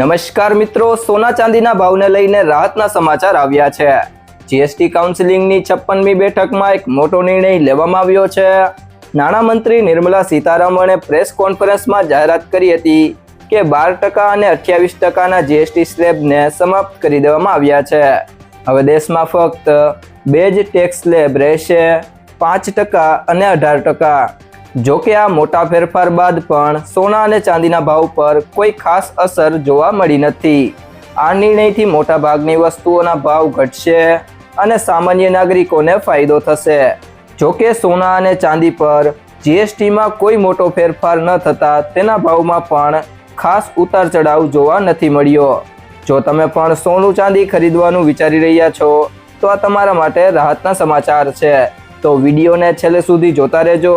નમસ્કાર મિત્રો, સોના ચાંદીના ભાવને લઈને રાહતના સમાચાર આવ્યા છે. જીએસટી કાઉન્સિલિંગની છપ્પનમી બેઠકમાં એક મોટો નિર્ણય લેવામાં આવ્યો છે. નાણામંત્રી નિર્મલા સીતારામણે પ્રેસ કોન્ફરન્સમાં જાહેરાત કરી હતી કે બાર ટકા અને અઠ્યાવીસ ટકાના જીએસટી સ્લેબને સમાપ્ત કરી દેવામાં આવ્યા છે. હવે દેશમાં ફક્ત બે જ ટેક્સ સ્લેબ રહેશે, પાંચ ટકા અને અઢાર ટકા. જો કે આ મોટા ફેરફાર બાદ પણ સોના અને ચાંદીના ભાવ પર કોઈ ખાસ અસર જોવા મળી નથી. આ નિર્ણયથી મોટાભાગની વસ્તુઓના ભાવ ઘટશે અને સામાન્ય નાગરિકોને ફાયદો થશે. જો કે સોના અને ચાંદી પર જીએસટીમાં કોઈ મોટો ફેરફાર ન થતાં તેના ભાવમાં પણ ખાસ ઉતાર ચઢાવ જોવા નથી મળ્યો. જો તમે પણ સોનું ચાંદી ખરીદવાનું વિચારી રહ્યા છો, તો આ તમારા માટે રાહતના સમાચાર છે. તો વિડીયોને છેલ્લે સુધી જોતા રહેજો.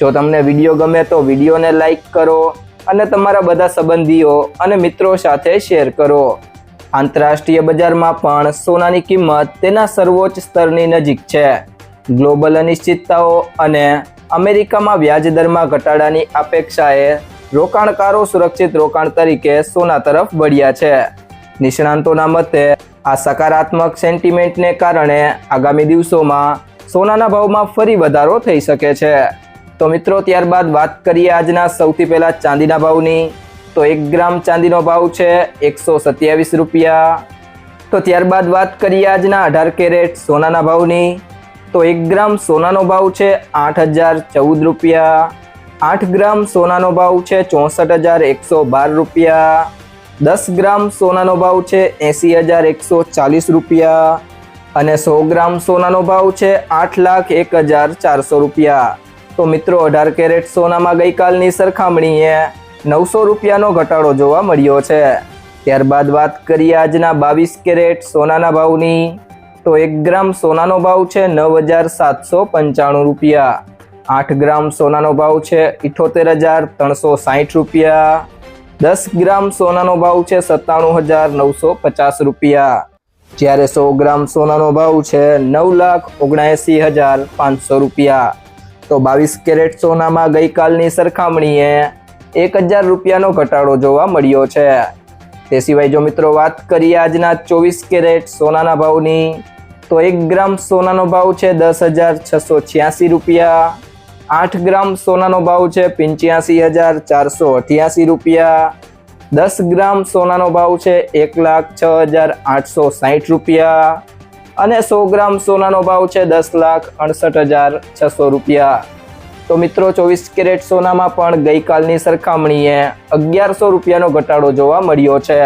જો તમને વીડિયો ગમે તો વિડીયોને લાઇક કરો અને તમારા બધા સંબંધીઓ અને મિત્રો સાથે શેર કરો. આંતરરાષ્ટ્રીય બજારમાં પણ સોનાની કિંમત તેના સર્વોચ્ચ સ્તરની નજીક છે. ગ્લોબલ અનિશ્ચિતતાઓ અને અમેરિકામાં વ્યાજ દરમાં ઘટાડાની અપેક્ષાએ રોકાણકારો સુરક્ષિત રોકાણ તરીકે સોના તરફ વળ્યા છે. નિષ્ણાંતોના મતે, આ સકારાત્મક સેન્ટિમેન્ટને કારણે આગામી દિવસોમાં સોનાના ભાવમાં ફરી વધારો થઈ શકે છે. તો મિત્રો, ત્યારબાદ વાત કરીએ આજના સૌથી પહેલા ચાંદીના ભાવની. તો એક ગ્રામ ચાંદીનો ભાવ છે એકસો સત્યાવીસ રૂપિયા. તો ત્યારબાદ વાત કરીએ આજના અઢાર કેરેટ સોનાના ભાવની. તો એક ગ્રામ સોનાનો ભાવ છે આઠ હજાર ચૌદ રૂપિયા. આઠ ગ્રામ સોનાનો ભાવ છે ચોસઠ હજાર એકસો બાર રૂપિયા. દસ ગ્રામ સોનાનો ભાવ છે એંસી હજાર એકસો ચાલીસ રૂપિયા. અને સો ગ્રામ સોનાનો ભાવ છે આઠ લાખ એક હજાર ચારસો રૂપિયા. તો મિત્રો, અઢાર કેરેટ સોનામાં ગઈકાલની સરખામણીએ નવસો રૂપિયાનો ઘટાડો જોવા મળ્યો છે. ત્યારબાદ વાત કરીએ આજના બાવીસ કેરેટ સોનાના ભાવની. તો એક ગ્રામ સોનાનો ભાવ છે નવ હજાર સાતસો પંચાણું રૂપિયા. આઠ ગ્રામ સોનાનો ભાવ છે ઇઠોતેર હજાર ત્રણસો સાહીઠ રૂપિયા. દસ ગ્રામ સોનાનો ભાવ છે સત્તાણું હજાર નવસો પચાસ રૂપિયા. જ્યારે સો ગ્રામ સોનાનો ભાવ છે નવ લાખ ઓગણએંસી હજાર પાંચસો રૂપિયા. તો બાવીસ કેરેટ સોનામાં ગઈકાલની સરખામણીએ એક હજાર રૂપિયાનો ઘટાડો જોવા મળ્યો છે. તે સિવાય જો મિત્રો વાત કરીએ આજના ચોવીસ કેરેટ સોનાના ભાવની, તો એક ગ્રામ સોનાનો ભાવ છે દસ હજાર છસો છ્યાસી રૂપિયા. આઠ ગ્રામ સોનાનો ભાવ છે પંચ્યાસી હજાર ચારસો અઠ્યાસી રૂપિયા. દસ ગ્રામ સોનાનો ભાવ છે એક લાખ છ હજાર આઠસો સાહીઠ રૂપિયા. અને સો ગ્રામ સોનાનો ભાવ છે દસ લાખ અડસઠ હજાર છસો રૂપિયા. તો મિત્રો, ચોવીસ કેરેટ સોનામાં પણ ગઈકાલની સરખામણીએ અગિયારસો રૂપિયાનો ઘટાડો જોવા મળ્યો છે.